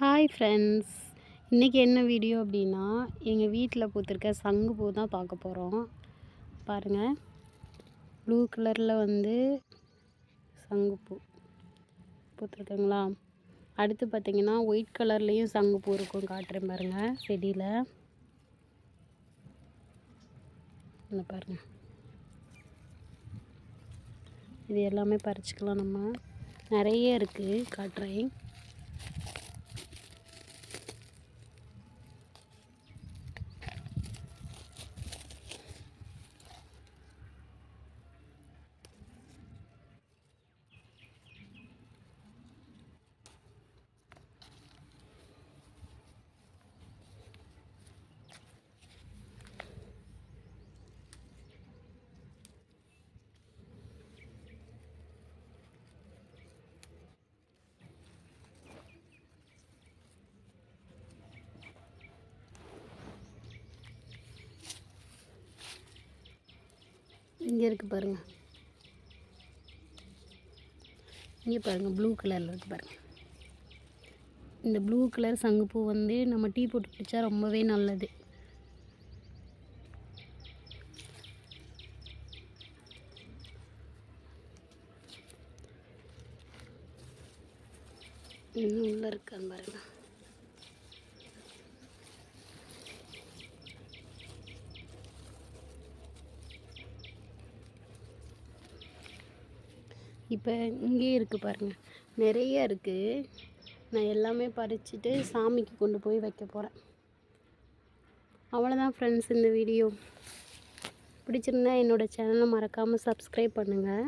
Hi friends இன்றைக்கி என்ன video அப்படின்னா எங்கள் வீட்டில் பூத்திருக்க சங்கு பூ தான் பார்க்க போகிறோம் பாருங்கள் ப்ளூ கலரில் வந்து சங்குப்பூ பூத்துருக்குங்களா? அடுத்து பார்த்திங்கன்னா ஒயிட் கலர்லேயும் சங்குப்பூ இருக்கும் காட்டுறேன் பாருங்கள் செடியில். இந்த பாருங்கள் இது எல்லாமே பறிச்சுக்கலாம் நம்ம. நிறைய இருக்குது காட்டுறேன். இங்கே இருக்குது பாருங்கள் இங்கே பாருங்கள் ப்ளூ கலரில் இருக்குது பாருங்கள் இந்த ப்ளூ கலர் சங்குப்பூ வந்து நம்ம டீ போட்டு குடித்தா ரொம்பவே நல்லது. இன்னும் உள்ளே இருக்கான்னு பாருங்கள் இப்போ இங்கேயே இருக்குது பாருங்கள் நிறைய இருக்குது நான் எல்லாமே பறிச்சுட்டு சாமிக்கு கொண்டு போய் வைக்க போகிறேன் அவ்வளோதான் ஃப்ரெண்ட்ஸ் இந்த வீடியோ பிடிச்சிருந்தா என்னோடய சேனலை மறக்காமல் சப்ஸ்கிரைப் பண்ணுங்கள்